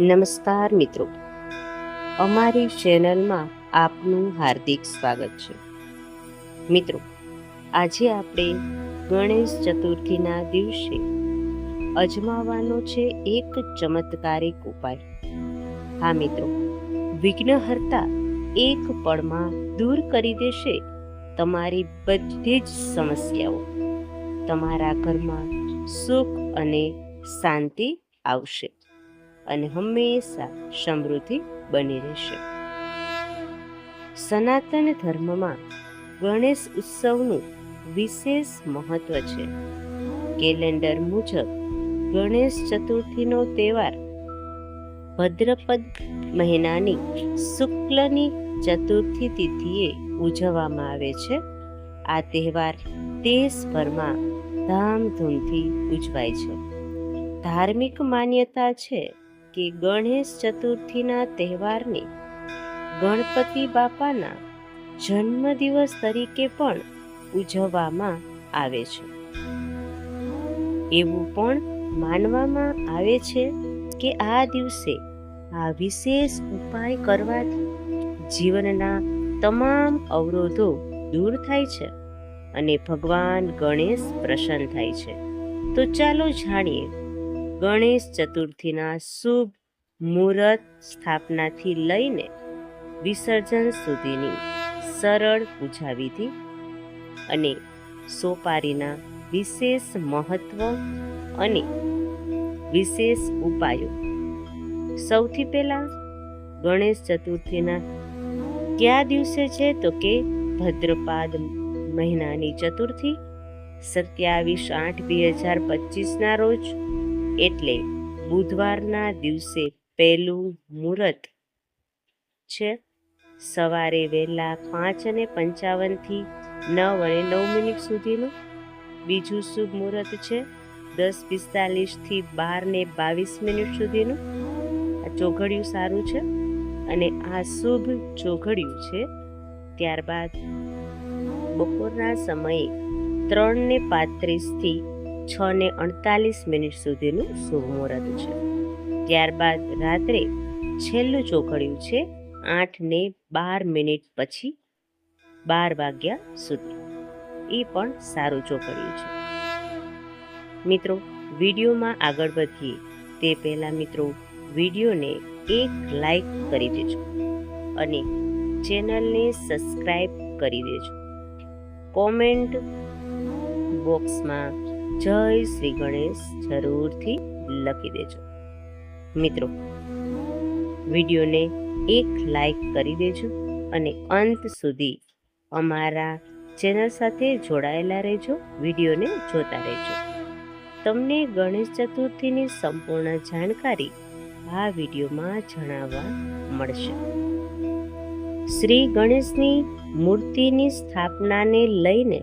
નમસ્કાર મિત્રો. અમારી ચેનલમાં આપનું હાર્દિક સ્વાગત છે. મિત્રો, આજે આપણે ગણેશ ચતુર્થીના દિવસે અજમાવાનો છે એક ચમત્કારિક ઉપાય. હા મિત્રો, વિઘ્નહર્તા એક પળમાં દૂર કરી દેશે તમારી બધી જ સમસ્યાઓ. તમારા ઘરમાં સુખ અને શાંતિ આવશે. અને હંમેશા સમૃદ્ધિ બની રહેશે. સનાતન ધર્મમાં ગણેશ ઉત્સવનું વિશેષ મહત્વ છે. કેલેન્ડર મુજબ ગણેશ ચતુર્થીનો તહેવાર ભદ્રપદ મહિનાની શુક્લની ચતુર્થી તિથિએ ઉજવવામાં આવે છે. આ તહેવાર દેશભરમાં ધામધૂમથી ઉજવાય છે. ધાર્મિક માન્યતા છે. કે ગણેશ ચતુર્થીના તહેવારને ગણપતિ બાપાના જન્મદિવસ તરીકે પણ ઉજવવામાં આવે છે. એવું પણ માનવામાં આવે છે કે આ દિવસે આ વિશેષ ઉપાય કરવાથી જીવનના તમામ અવરોધો દૂર થાય છે અને ભગવાન ગણેશ પ્રસન્ન થાય છે. તો ચાલો જાણીએ ગણેશ ચતુર્થીના શુભ મુહૂર્ત સ્થાપનાથી લઈને વિસર્જન સુધીની સરળ પૂજા વિધિ અને સોપારીના વિશેષ મહત્વ અને વિશેષ ઉપાયો. સૌથી પહેલા ગણેશ ચતુર્થીના કયા દિવસે છે તો કે ભદ્રપાદ મહિનાની ચતુર્થી સત્યાવીસ આઠ બે હજાર પચીસના રોજ એટલે બુધવારના દિવસે પહેલું મુહૂર્ત છે. સવારે વહેલા પાંચ અને પંચાવનથી નવ અને નવ મિનિટ સુધીનું બીજું શુભ મુહૂર્ત છે. દસ પિસ્તાલીસથી બાર ને બાવીસ મિનિટ સુધીનું. આ ચોઘડિયું સારું છે અને આ શુભ ચોઘડિયું છે. ત્યારબાદ બપોરના સમયે ત્રણ ને પાંત્રીસથી છ ને અડતાલીસ મિનિટ સુધીનું શુભ મુહૂર્ત છે. ત્યારબાદ રાત્રે છેલ્લું ચોઘડિયું છે, આઠ ને બાર મિનિટ પછી બાર વાગ્યા સુધી. એ પણ સારું ચોઘડિયું છે. મિત્રો, વિડીયોમાં આગળ વધીએ. તે પહેલાં મિત્રો, વિડીયોને એક લાઈક કરી દેજો અને ચેનલને સબસ્ક્રાઈબ કરી દેજો. કોમેન્ટ બોક્સમાં જય શ્રી ગણેશ જરૂરથી લખી દેજો. મિત્રો, વિડીયોને એક લાઈક કરી દેજો અને અંત સુધી અમારા ચેનલ સાથે જોડાયેલા રહેજો, વિડીયોને જોતા રહેજો. તમને ગણેશ ચતુર્થીની સંપૂર્ણ જાણકારી આ વિડીયોમાં જણાવવા મળશે. શ્રી ગણેશની મૂર્તિની સ્થાપનાને લઈને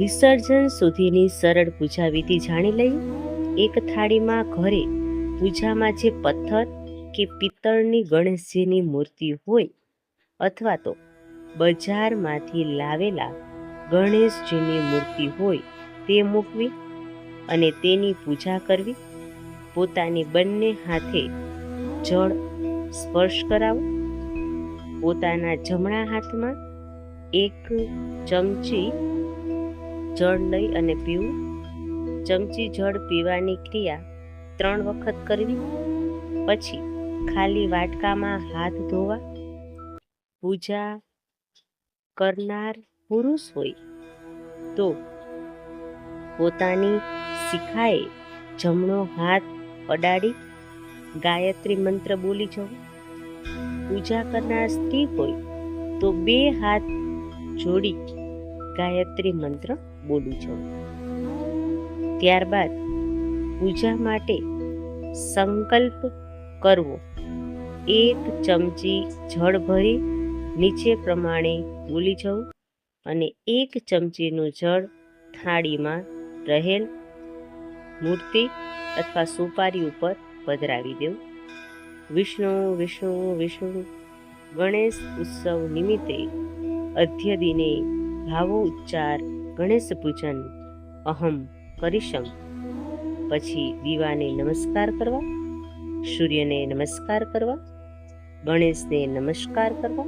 વિસર્જન સુધીની સરળ પૂજા વિધિ જાણી લઈએ એક થાળીમાં ઘરે પૂજામાં જે પથ્થર કે પિત્તળની ગણેશજીની મૂર્તિ હોય અથવા તો બજારમાંથી લાવેલા ગણેશજીની મૂર્તિ હોય તે મૂકવી અને તેની પૂજા કરવી, પોતાની બંને હાથે જળ સ્પર્શ કરાવો. પોતાના જમણા હાથમાં એક ચમચી જળ લઈ અને પીવું. ચમચી જળ પીવાની ક્રિયા ત્રણ વખત કરવી. પછી ખાલી વાટકામાં હાથ ધોવા. પૂજા કરનાર પુરુષ હોય તો પોતાની શિખાએ જમણો હાથ અડાડી ગાયત્રી મંત્ર બોલી જવું. પૂજા કરનાર સ્ત્રી હોય તો બે હાથ જોડી ગાયત્રી મંત્ર બોલી છું. ત્યારબાદ પૂજા માટે સંકલ્પ કરવો. એક ચમચી જળ ભરી નીચે પ્રમાણે બોલી જવું અને એક ચમચીનું જળ થાળીમાં રહેલ મૂર્તિ અથવા સુપારી ઉપર પધરાવી દેવું. વિષ્ણુ વિષ્ણુ વિષ્ણુ, ગણેશ ઉત્સવ નિમિત્તે અધ્ય દિને ભાવો ઉચ્ચાર ગણેશ પૂજન અહમ કરીશમ. પછી દીવાને નમસ્કાર કરવા, સૂર્યને નમસ્કાર કરવા, ગણેશને નમસ્કાર કરવા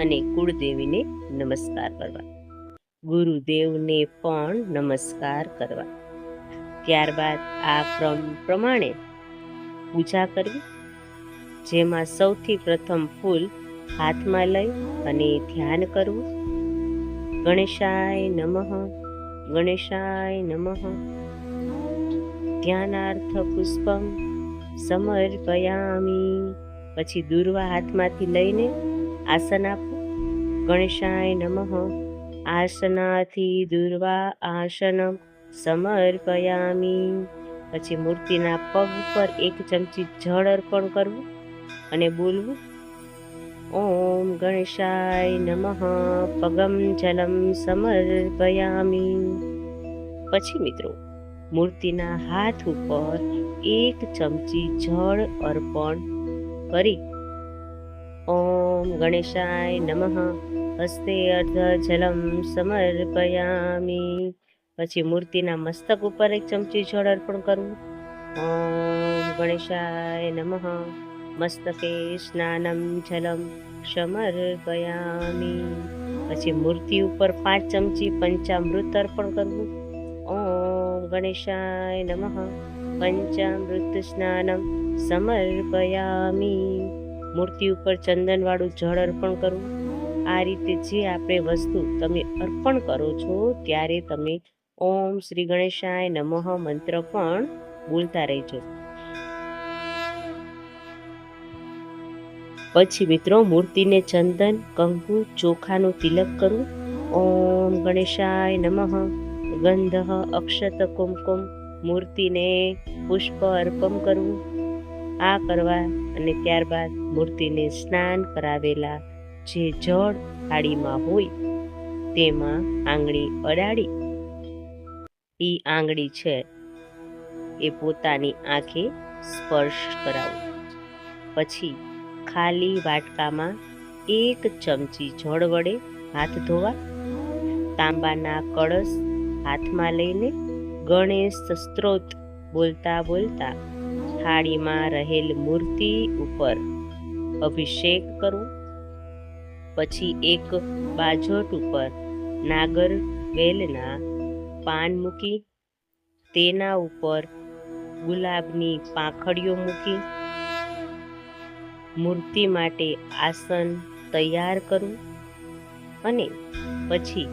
અને કુળદેવીને નમસ્કાર કરવા. ગુરુદેવને પણ નમસ્કાર કરવા. ત્યારબાદ આ ક્રમ પ્રમાણે પૂજા કરવી, જેમાં સૌથી પ્રથમ ફૂલ હાથમાં લઈ અને ધ્યાન કરવું ગણેશાય નમઃ ગણેશાય નમઃ. ધ્યાનાર્થ પુષ્પમ સમર્પયામી. પછી દુર્વા હાથમાંથી લઈને આસન આપો. ગણેશાય નમઃ. આસનાથી દુર્વા આસનમ સમર્પયામી. પછી મૂર્તિના પગ પર એક ચમચી જળ અર્પણ કરવું અને બોલવું. ઓમ ગણેશાય નમઃ પગમ જલમ સમર્પયામી પછી મિત્રો, મૂર્તિના હાથ ઉપર એક ચમચી જળ અર્પણ કરી. ઓમ ગણેશાય નમઃ। હસ્તે અર્ધ જલમ સમર્પયામી। પછી મૂર્તિના મસ્તક ઉપર એક ચમચી જળ અર્પણ કરવું. ઓમ ગણેશાય નમઃ। મસ્તકે સ્નાનમ જલમ સમર્પયામી પછી મૂર્તિ ઉપર પાંચ ચમચી પંચામૃત અર્પણ કરવું ઓમ ગણેશાય નમઃ પંચામૃત સ્નાનમ સમર્પયામી મૂર્તિ ઉપર ચંદનવાળું જળ અર્પણ કરવું આ રીતે જે આપણે વસ્તુ તમે અર્પણ કરો છો ત્યારે તમે ઓમ શ્રી ગણેશાય નમઃ મંત્ર પણ બોલતા રહેજો પછી મિત્રો મૂર્તિને ચંદન, કંકુ, ચોખાનું તિલક કરવું ઓમ ગણેશાય નમઃ. ગંધ, અક્ષત કુમકુમ. મૂર્તિને પુષ્પ અર્પણ કરવું આ કરવા અને ત્યારબાદ મૂર્તિને સ્નાન કરાવેલા જે જળ થાળીમાં હોય તેમાં આંગળી અડાડી. એ આંગળી છે એ પોતાની આંખે સ્પર્શ કરાવવું પછી ખાલી વાટકામાં એક ચમચી જળ વડે હાથ ધોવા, તાંબાના કળશ હાથમાં લઈને ગણેશ સ્ત્રોત બોલતા બોલતા થાળીમાં રહેલ મૂર્તિ ઉપર અભિષેક કરવો પછી એક બાજોટ ઉપર નાગર વેલના પાન મૂકી, તેના ઉપર ગુલાબની પાંખડીઓ મૂકી મૂર્તિ માટે આસન તૈયાર કરવું અને પછી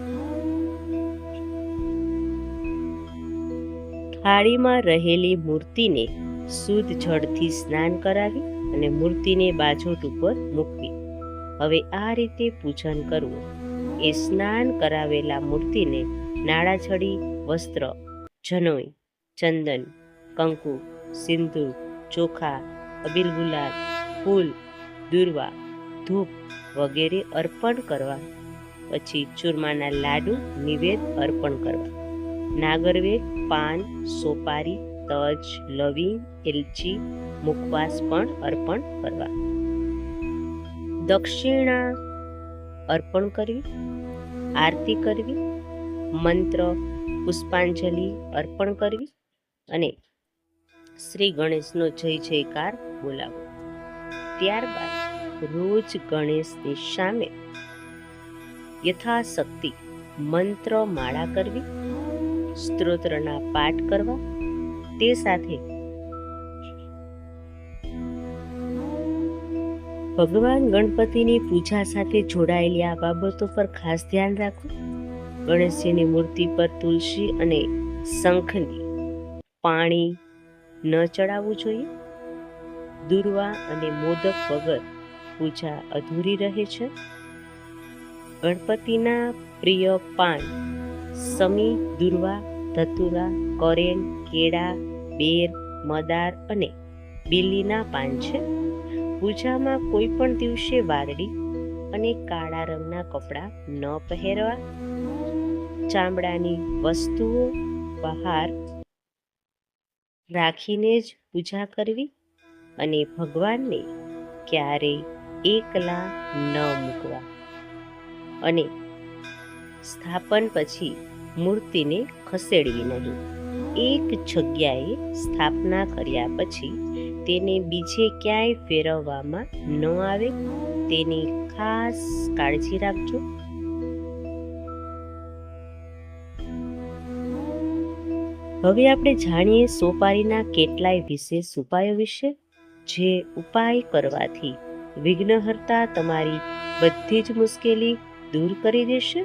થાળીમાં રહેલી મૂર્તિને શુદ્ધ જળથી સ્નાન કરાવી અને મૂર્તિને બાજોટ ઉપર મૂકવી. હવે આ રીતે પૂજન કરવું. એ સ્નાન કરાવેલા મૂર્તિને નાળાછડી, વસ્ત્ર, જનોઈ, ચંદન, કંકુ, સિંદૂર, ચોખા, અબિલ ગુલાબ ફૂલ, દુર્વા, ધૂપ વગેરે અર્પણ કરવા. પછી ચૂરમાના લાડુ નિવેદ અર્પણ કરવા. નાગરવેદ પાન, સોપારી, તજ, લવિંગ, એલચી, મુખવાસ પણ અર્પણ કરવા. દક્ષિણા અર્પણ કરવી, આરતી કરવી, મંત્ર, પુષ્પાંજલિ અર્પણ કરવી અને શ્રી ગણેશનો જય જયકાર બોલાવો. ત્યારબાદ રોજ ગણેશની સામે યથાશક્તિ મંત્ર માળા કરવી, સ્ત્રોત્રના પાઠ કરવા, તે સાથે ભગવાન ગણપતિની પૂજા સાથે જોડાયેલી આ બાબતો પર ખાસ ધ્યાન રાખવું ગણેશજીની મૂર્તિ પર તુલસી અને શંખની પાણી ન ચડાવવું જોઈએ. દુર્વા અને મોદક વગર પૂજા અધૂરી રહે છે? ગણપતિના પ્રિય પાન, સમી, દુર્વા, ધતુરા કરેલ કેળા, બેર, મદાર અને બિલ્લીના પાન છે? પૂજામાં કોઈ પણ દિવસે વાદળી અને કાળા રંગના કપડાં ન પહેરવા? ચામડાની વસ્તુઓ બહાર રાખીને જ પૂજા કરવી? અને ભગવાનને ક્યારેય એકલા ન મૂકવા. અને સ્થાપન પછી મૂર્તિને ખસેડવી નહીં. એક જગ્યાએ સ્થાપના કર્યા પછી તેને બીજે ક્યાંય ફેરવવામાં ન આવે તેની ખાસ કાળજી રાખજો. હવે આપણે જાણીએ સોપારીના કેટલાય વિશેષ ઉપાયો વિશે. જે ઉપાય કરવાથી વિઘ્નહર્તા તમારી બધી જ મુશ્કેલી દૂર કરી દેશે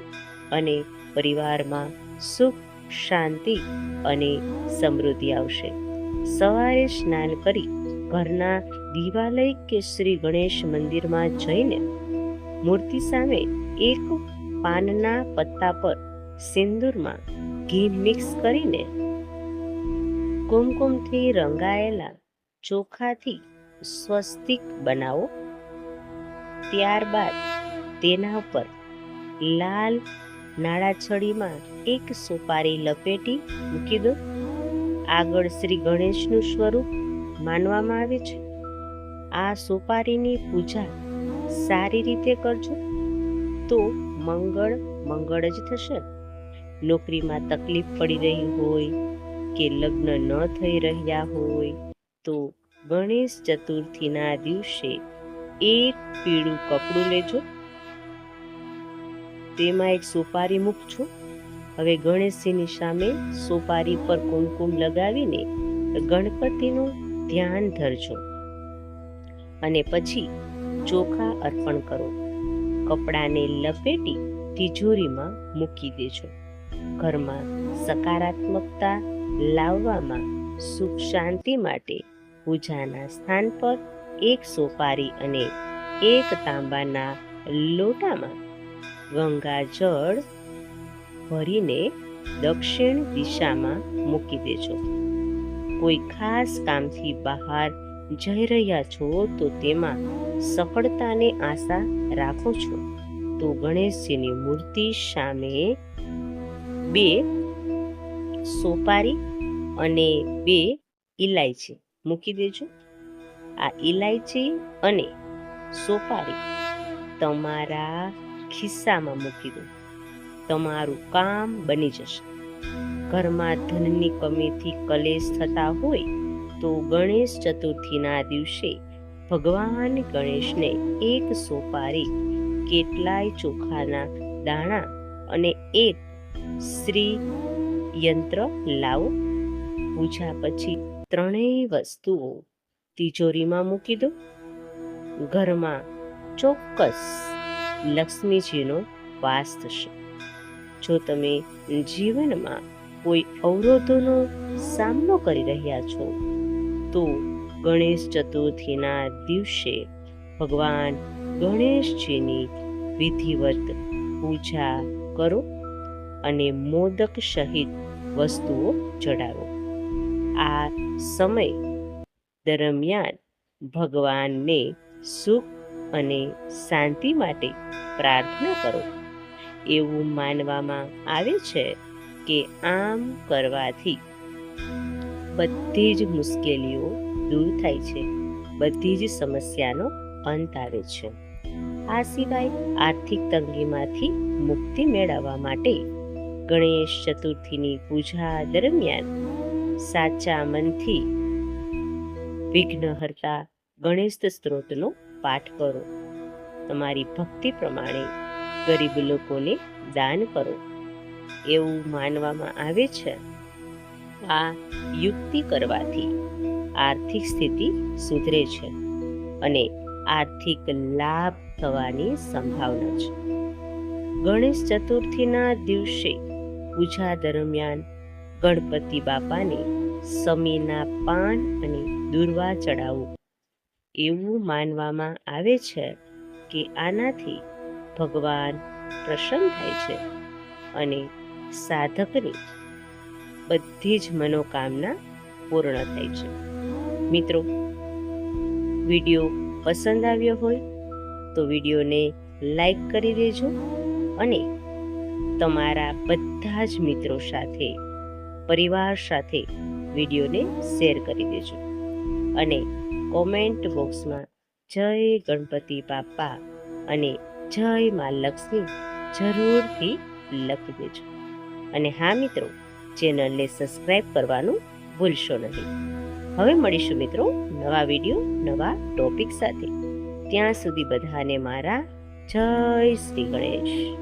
અને પરિવારમાં સુખ, શાંતિ અને સમૃદ્ધિ આવશે. સવારે સ્નાન કરી ઘરના દિવાલય કે શ્રી ગણેશ મંદિરમાં જઈને મૂર્તિ સામે એક પાનના પત્તા પર સિંદૂરમાં ઘી મિક્સ કરીને કુમકુમથી રંગાયેલા ચોખાથી સ્વસ્તિક બનાવો. ત્યારબાદ તેના ઉપર લાલ નાળાછડીમાં એક સોપારી લપેટી મૂકી દો. આગળ શ્રી ગણેશનું સ્વરૂપ માનવામાં આવે છે. આ સોપારીની પૂજા સારી રીતે કરજો. તો મંગળ મંગળ જ થશે. નોકરીમાં તકલીફ પડી રહી હોય કે લગ્ન ન થઈ રહ્યા હોય તો ગણેશ ચતુર્થીના દિવસે એક પીળું કપડું લેજો. તેમાં એક સોપારી મૂકજો. હવે ગણેશજીની સામે સોપારી પર કુમકુમ લગાવીને ગણપતિનું ધ્યાન ધરજો. અને પછી ચોખા અર્પણ કરો. કપડાને લપેટી તિજોરીમાં મૂકી દેજો. ઘરમાં સકારાત્મકતા લાવવામાં સુખ શાંતિ માટે પૂજાના સ્થાન પર એક સોપારી અને એક તાંબાના લોટામાં ગંગાજળ ભરીને દક્ષિણ દિશામાં મૂકી દેજો. કોઈ ખાસ કામથી બહાર જઈ રહ્યા છો તો તેમાં સફળતાને આશા રાખો છો. તો ગણેશજીની મૂર્તિ સામે બે સોપારી અને બે ઇલાયચી મૂકી દેજો. આ ઇલાયચી અને સોપારી તમારા ખિસ્સામાં મૂકી દો. તમારું કામ બની જશે. ઘરમાં ધનની કમીથી કલેશ થતા હોય તો ગણેશ ચતુર્થીના દિવસે ભગવાન ગણેશને એક સોપારી, કેટલાય ચોખાના દાણા અને એક શ્રી યંત્ર લાવો. પૂજા પછી ત્રણેય વસ્તુઓ તિજોરીમાં મૂકી દો. ઘરમાં ચોક્કસ લક્ષ્મીજીનો વાસ થશે. જો તમે જીવનમાં કોઈ અવરોધોનો સામનો કરી રહ્યા છો, તો ગણેશ ચતુર્થીના દિવસે ભગવાન ગણેશજીની વિધિવત પૂજા કરો અને મોદક સહિત વસ્તુઓ ચડાવો આ સમય દરમિયાન ભગવાનને સુખ અને શાંતિ માટે પ્રાર્થના કરો. એવું માનવામાં આવે છે કે આમ કરવાથી બધી જ મુશ્કેલીઓ દૂર થાય છે. બધી જ સમસ્યાનો અંત આવે છે. આ સિવાય આર્થિક તંગીમાંથી મુક્તિ મેળવવા માટે ગણેશ ચતુર્થીની પૂજા દરમિયાન સાચા મનથી વિઘ્નહર્તા ગણેશ સ્ત્રોતનો પાઠ કરો. તમારી ભક્તિ પ્રમાણે ગરીબ લોકોને દાન કરો. એવું માનવામાં આવે છે. આ યુક્તિ કરવાથી આર્થિક સ્થિતિ સુધરે છે અને આર્થિક લાભ થવાની સંભાવના છે. ગણેશ ચતુર્થીના દિવસે પૂજા દરમિયાન ગણપતિ બાપાને સમીના પાન અને દુર્વા ચડાવવું એવું માનવામાં આવે છે કે આનાથી ભગવાન પ્રસન્ન થાય છે અને સાધકની બધી જ મનોકામના પૂર્ણ થાય છે. મિત્રો, વીડિયો પસંદ આવ્યો હોય તો વિડીયોને લાઈક કરી દેજો અને તમારા બધા જ મિત્રો સાથે પરિવાર સાથે વિડીયોને શેર કરી દેજો. અને કોમેન્ટ બોક્સમાં જય ગણપતિ બાપા અને જય મા લક્ષ્મી જરૂરથી લખી દેજો. અને હા મિત્રો, ચેનલને સબસ્ક્રાઈબ કરવાનું ભૂલશો નહીં. હવે મળીશું મિત્રો નવા વીડિયો, નવા ટોપિક સાથે. ત્યાં સુધી બધાને મારા જય શ્રી ગણેશ.